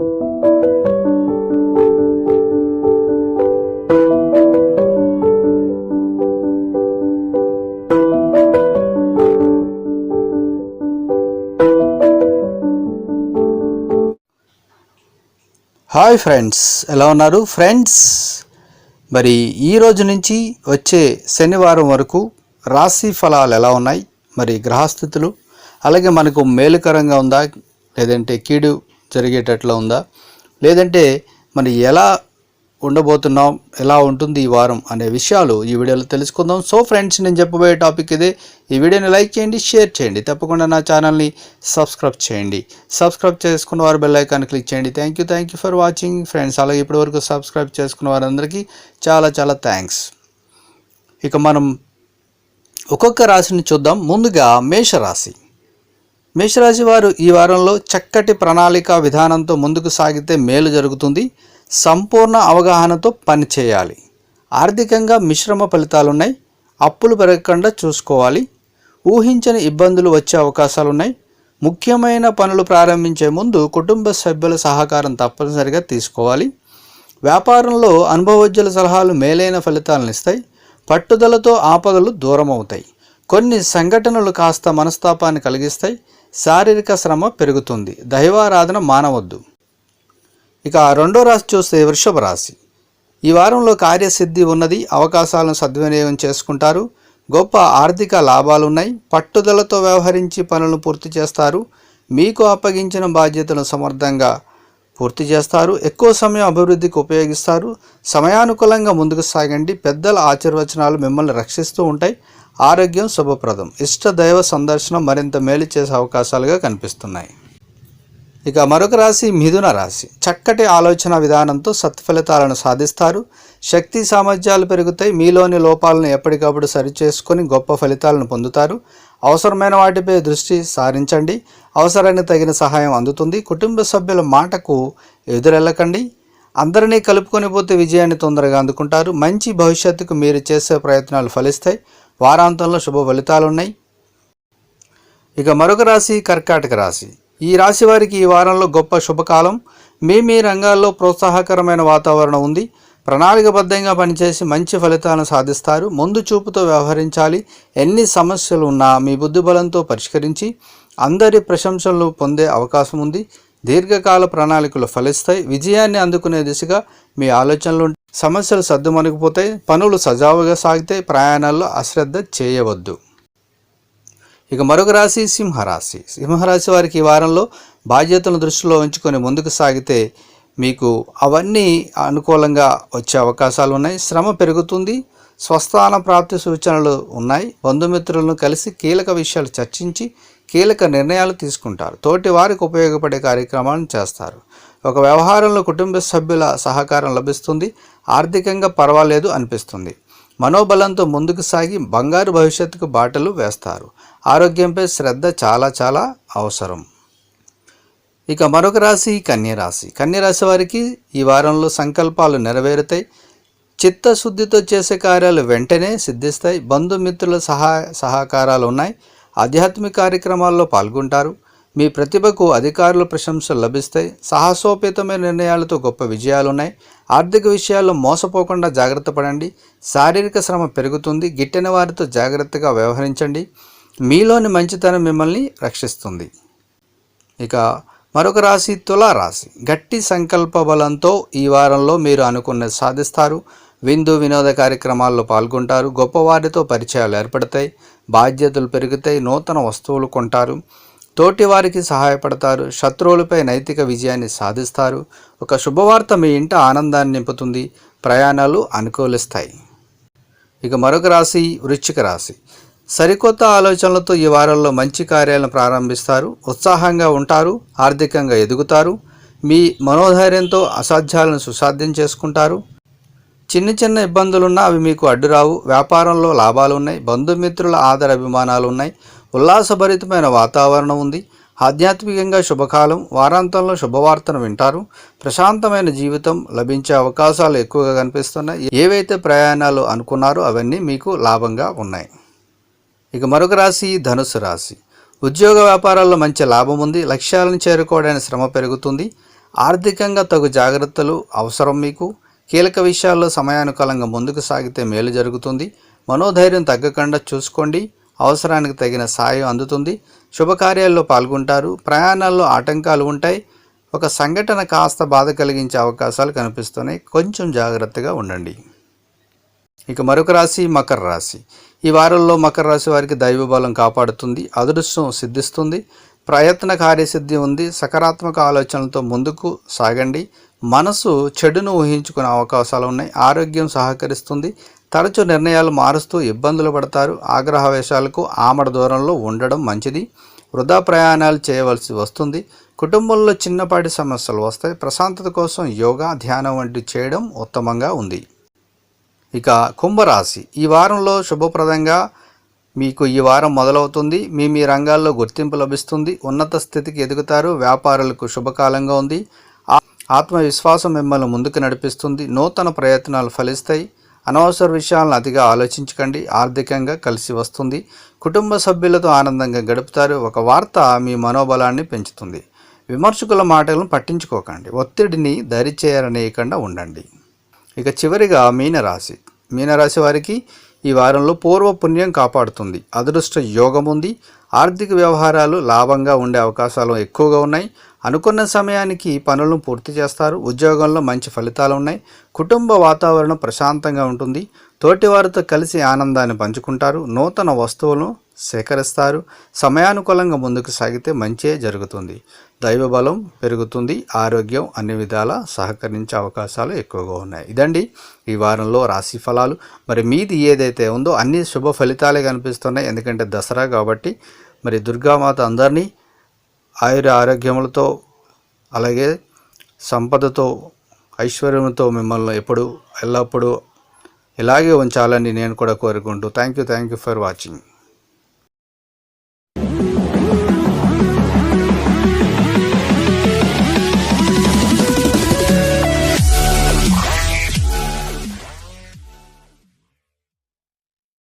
Hi friends ఎలా ఉన్నారు? Friends మరి ఈ రోజు నుంచి వచ్చే శనివారం వరకు రాశి ఫలాలు ఎలా ఉన్నాయి? మరి గ్రహస్థితులు అలాగే మనకు మేలుకరంగా ఉందా? లేదంటే కీడు జరిగేటట్లు ఉందా? లేదంటే మరి ఎలా ఉండబోతున్నాం? ఎలా ఉంటుంది ఈ వారం అనే విషయాలు ఈ వీడియోలో తెలుసుకుందాం. సో ఫ్రెండ్స్ నేను చెప్పబోయే టాపిక్ ఇదే. ఈ వీడియోని లైక్ చేయండి షేర్ చేయండి. తప్పకుండా నా ఛానల్ని సబ్స్క్రైబ్ చేయండి. సబ్స్క్రైబ్ చేసుకున్న వారు బెల్ ఐకాన్ క్లిక్ చేయండి. Thank you thank you for watching friends అలాగే ఇప్పటివరకు సబ్స్క్రైబ్ చేసుకున్న వారందరికీ చాలా చాలా థ్యాంక్స్ ఇక మనం ఒక్కొక్క రాశిని చూద్దాం. ముందుగా మేషరాశి. మేషరాశి వారు ఈ వారంలో చక్కటి ప్రణాళిక విధానంతో ముందుకు సాగితే మేలు జరుగుతుంది. సంపూర్ణ అవగాహనతో పనిచేయాలి ఆర్థికంగా మిశ్రమ ఫలితాలున్నాయి. అప్పులు పెరగకుండా చూసుకోవాలి. ఊహించని ఇబ్బందులు వచ్చే అవకాశాలున్నాయి. ముఖ్యమైన పనులు ప్రారంభించే ముందు కుటుంబ సభ్యుల సహకారం తప్పనిసరిగా తీసుకోవాలి. వ్యాపారంలో అనుభవజ్ఞుల సలహాలు మేలైన ఫలితాలను ఇస్తాయి. పట్టుదలతో ఆపదలు దూరం అవుతాయి కొన్ని సంఘటనలు కాస్త మనస్తాపాన్ని కలిగిస్తాయి. శారీరక శ్రమ పెరుగుతుంది. దైవారాధన మానవద్దు. ఇక రెండో రాశి చూస్తే వృషభ రాశి. ఈ వారంలో కార్యసిద్ధి ఉన్నది అవకాశాలను సద్వినియోగం చేసుకుంటారు గొప్ప ఆర్థిక లాభాలున్నాయి పట్టుదలతో వ్యవహరించి పనులను పూర్తి చేస్తారు మీకు అప్పగించిన బాధ్యతలను సమర్థంగా పూర్తి చేస్తారు. ఎక్కువ సమయం అభివృద్ధికి ఉపయోగిస్తారు. సమయానుకూలంగా ముందుకు సాగండి. పెద్దల ఆశీర్వచనాలు మిమ్మల్ని రక్షిస్తూ ఉంటాయి. ఆరోగ్యం శుభప్రదం. ఇష్ట దైవ సందర్శనం మరింత మేలు చేసే అవకాశాలుగా కనిపిస్తున్నాయి. ఇక మరొక రాశి మిథున రాశి. చక్కటి ఆలోచన విధానంతో సత్ఫలితాలను సాధిస్తారు. శక్తి సామర్థ్యాలు పెరుగుతాయి. మీలోని లోపాలను ఎప్పటికప్పుడు సరిచేసుకొని గొప్ప ఫలితాలను పొందుతారు. అవసరమైన వాటిపై దృష్టి సారించండి. అవసరానికి తగిన సహాయం అందుతుంది. కుటుంబ సభ్యుల మాటకు ఎదురెళ్ళకండి. అందరినీ కలుపుకొని పోతే విజయాన్ని తొందరగా అందుకుంటారు. మంచి భవిష్యత్తుకు మీరు చేసే ప్రయత్నాలు ఫలిస్తాయి. వారాంతంలో శుభ ఫలితాలు ఉన్నాయి ఇక మరొక రాశి కర్కాటక రాశి. ఈ రాశి వారికి ఈ వారంలో గొప్ప శుభకాలం. మీ మీ రంగాల్లో ప్రోత్సాహకరమైన వాతావరణం ఉంది. ప్రణాళికబద్ధంగా పనిచేసి మంచి ఫలితాలను సాధిస్తారు. ముందు చూపుతో వ్యవహరించాలి. ఎన్ని సమస్యలు ఉన్నా మీ బుద్ధిబలంతో పరిష్కరించి అందరి ప్రశంసలు పొందే అవకాశం ఉంది. దీర్ఘకాల ప్రణాళికలు ఫలిస్తాయి. విజయాన్ని అందుకునే దిశగా మీ ఆలోచనలు సమస్యలు సర్దుమణిగిపోతాయి. పనులు సజావుగా సాగితే ప్రయాణాల్లో అశ్రద్ధ చేయవద్దు. ఇక మరొక రాశి సింహరాశి. సింహరాశి వారికి ఈ వారంలో బాధ్యతలను దృష్టిలో ఉంచుకొని ముందుకు సాగితే మీకు అవన్నీ అనుకూలంగా వచ్చే అవకాశాలు ఉన్నాయి. శ్రమ పెరుగుతుంది. స్వస్థాన ప్రాప్తి సూచనలు ఉన్నాయి. బంధుమిత్రులను కలిసి కీలక విషయాలు చర్చించి కీలక నిర్ణయాలు తీసుకుంటారు. తోటి వారికి ఉపయోగపడే కార్యక్రమాలను చేస్తారు. ఒక వ్యవహారంలో కుటుంబ సభ్యుల సహకారం లభిస్తుంది. ఆర్థికంగా పర్వాలేదు అనిపిస్తుంది. మనోబలంతో ముందుకు సాగి బంగారు భవిష్యత్తుకు బాటలు వేస్తారు. ఆరోగ్యంపై శ్రద్ధ చాలా చాలా అవసరం. ఇక మరొక రాశి కన్యరాశి కన్యరాశి వారికి ఈ వారంలో సంకల్పాలు నెరవేరుతాయి. చిత్తశుద్ధితో చేసే కార్యాలు వెంటనే సిద్ధిస్తాయి. బంధుమిత్రుల సహా సహకారాలు ఉన్నాయి. ఆధ్యాత్మిక కార్యక్రమాల్లో పాల్గొంటారు. మీ ప్రతిభకు అధికారుల ప్రశంసలు లభిస్తాయి. సాహసోపేతమైన నిర్ణయాలతో గొప్ప విజయాలు ఉన్నాయి ఆర్థిక విషయాల్లో మోసపోకుండా జాగ్రత్త పడండి. శారీరక శ్రమ పెరుగుతుంది. గిట్టిన వారితో జాగ్రత్తగా వ్యవహరించండి. మీలోని మంచితనం మిమ్మల్ని రక్షిస్తుంది. ఇక మరొక రాశి తులారాశి. గట్టి సంకల్ప బలంతో ఈ వారంలో మీరు అనుకున్నది సాధిస్తారు. విందు వినోద కార్యక్రమాల్లో పాల్గొంటారు. గొప్పవారితో పరిచయాలు ఏర్పడతాయి. బాధ్యతలు పెరుగుతాయి. నూతన వస్తువులు కొంటారు. తోటి వారికి సహాయపడతారు. శత్రువులపై నైతిక విజయాన్ని సాధిస్తారు. ఒక శుభవార్త మీ ఇంట ఆనందాన్ని నింపుతుంది. ప్రయాణాలు అనుకూలిస్తాయి. ఇక మరొక రాశి వృశ్చిక రాశి. సరికొత్త ఆలోచనలతో ఈ వారంలో మంచి కార్యాలను ప్రారంభిస్తారు ఉత్సాహంగా ఉంటారు ఆర్థికంగా ఎదుగుతారు మీ మనోధైర్యంతో అసాధ్యాలను సుసాధ్యం చేసుకుంటారు. చిన్న చిన్న ఇబ్బందులున్నా అవి మీకు అడ్డురావు వ్యాపారంలో లాభాలు ఉన్నాయి బంధుమిత్రుల ఆదర అభిమానాలు ఉన్నాయి ఉల్లాసభరితమైన వాతావరణం ఉంది. ఆధ్యాత్మికంగా శుభకాలం వారాంతంలో శుభవార్తను వింటారు. ప్రశాంతమైన జీవితం లభించే అవకాశాలు ఎక్కువగా కనిపిస్తున్నాయి. ఏవైతే ప్రయాణాలు అనుకున్నారో అవన్నీ మీకు లాభంగా ఉన్నాయి. ఇక మరొక రాశి ధనుసు రాశి. ఉద్యోగ వ్యాపారాల్లో మంచి లాభం ఉంది లక్ష్యాలను చేరుకోవడానికి శ్రమ పెరుగుతుంది ఆర్థికంగా తగు జాగ్రత్తలు అవసరం మీకు కీలక విషయాల్లో సమయానుకూలంగా ముందుకు సాగితే మేలు జరుగుతుంది మనోధైర్యం తగ్గకుండా చూసుకోండి అవసరానికి తగిన సాయం అందుతుంది శుభకార్యాల్లో పాల్గొంటారు ప్రయాణాల్లో ఆటంకాలు ఉంటాయి ఒక సంఘటన కాస్త బాధ కలిగించే అవకాశాలు కనిపిస్తున్నాయి కొంచెం జాగ్రత్తగా ఉండండి. ఇక మరొక రాశి మకర రాశి. ఈ వారంలో మకర రాశి వారికి దైవ బలం కాపాడుతుంది అదృష్టం సిద్ధిస్తుంది ప్రయత్న కార్యసిద్ధి ఉంది. సకారాత్మక ఆలోచనలతో ముందుకు సాగండి. మనసు చెడును ఊహించుకునే అవకాశాలు ఉన్నాయి ఆరోగ్యం సహకరిస్తుంది. తరచు నిర్ణయాలు మారుస్తూ ఇబ్బందులు పడతారు. ఆగ్రహవేశాలకు ఆమడ దూరంలో ఉండడం మంచిది. వృధా ప్రయాణాలు చేయవలసి వస్తుంది. కుటుంబంలో చిన్నపాటి సమస్యలు వస్తాయి. ప్రశాంతత కోసం యోగా ధ్యానం వంటివి చేయడం ఉత్తమంగా ఉంది. ఇక కుంభరాశి. ఈ వారంలో శుభప్రదంగా మీకు ఈ వారం మొదలవుతుంది. మీ మీ రంగాల్లో గుర్తింపు లభిస్తుంది. ఉన్నత స్థితికి ఎదుగుతారు. వ్యాపారులకు శుభకాలంగా ఉంది. ఆత్మవిశ్వాసం మిమ్మల్ని ముందుకు నడిపిస్తుంది. నూతన ప్రయత్నాలు ఫలిస్తాయి. అనవసర విషయాలను అతిగా ఆలోచించకండి. ఆర్థికంగా కలిసి వస్తుంది. కుటుంబ సభ్యులతో ఆనందంగా గడుపుతారు. ఒక వార్త మీ మనోబలాన్ని పెంచుతుంది. విమర్శకుల మాటలను పట్టించుకోకండి. ఒత్తిడిని దరిచేయరనేయకుండా ఉండండి. ఇక చివరిగా మీనరాశి. మీనరాశి వారికి ఈ వారంలో పూర్వ పుణ్యం కాపాడుతుంది. అదృష్ట యోగం ఉంది. ఆర్థిక వ్యవహారాలు లాభంగా ఉండే అవకాశాలు ఎక్కువగా ఉన్నాయి. అనుకున్న సమయానికి పనులను పూర్తి చేస్తారు. ఉద్యోగంలో మంచి ఫలితాలు ఉన్నాయి. కుటుంబ వాతావరణం ప్రశాంతంగా ఉంటుంది. తోటివారితో కలిసి ఆనందాన్ని పంచుకుంటారు. నూతన వస్తువులను సేకరిస్తారు. సమయానుకూలంగా ముందుకు సాగితే మంచే జరుగుతుంది. దైవ బలం పెరుగుతుంది. ఆరోగ్యం అన్ని విధాలా సహకరించే అవకాశాలు ఎక్కువగా ఉన్నాయి. ఇదండి ఈ వారంలో రాశి ఫలాలు. మరి మీది ఏదైతే ఉందో అన్ని శుభ ఫలితాలే కనిపిస్తున్నాయి. ఎందుకంటే దసరా కాబట్టి మరి దుర్గామాత అందరినీ ఆయుర ఆరోగ్యములతో అలాగే సంపదతో ఐశ్వర్యంతో మిమ్మల్ని ఎప్పుడు ఎల్లప్పుడూ ఇలాగే ఉంచాలని నేను కూడా కోరుకుంటూ thank you thank you for watching.